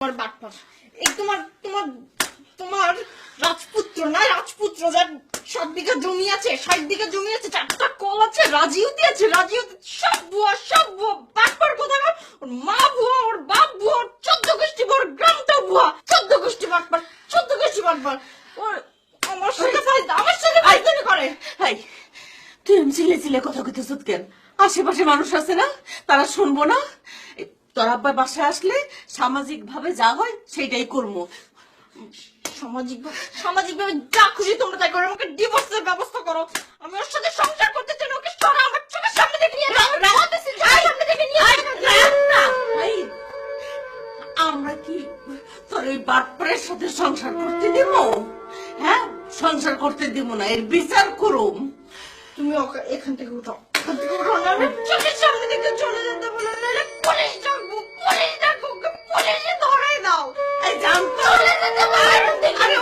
তোমার বাটপার এই তোমার তোমার তোমার রাজপুত্র না রাজপুত্র যার বিঘা জমি আছে ষাট বিঘা জমি আছে চারটা কল আছে রাজিউতি আছে রাজিউতি সব বুয়া সব বুয়া বাটপার ওর মা বুয়া ওর বাপ বুয়া ওর চোদ্দ গোষ্ঠী বুয়া ওর গ্রামটা চোদ্দ গোষ্ঠী বাটপার চোদ্দ গোষ্ঠী বাটপার ওর আমার সাথে আমার সাথে করে। হাই তুই এমন চিলে চিলে কথা কইতেছ কেন? আশেপাশে মানুষ আছে না? তারা শুনব না? তোর আব্বা বাসায় আসলে সামাজিক ভাবে যা হয় সেইটাই করব। সামাজিক সামাজিক ভাবে যা খুশি তোমরা তাই করো। আমাকে ডিভোর্সের ব্যবস্থা করো। আমি ওর সাথে সংসার করতে চাই ওকে সরা আমার চোখের সামনে থেকে নিয়ে সামনে থেকে নিয়ে আমরা কি তোর এই বাটপারের সাথে সংসার করতে দিব? হ্যাঁ সংসার করতে দিব না। এর বিচার করুম। তুমি ওকে এখান থেকে উঠাও। এখান থেকে উঠাও না। চোখের সামনে থেকে জানতো। আরে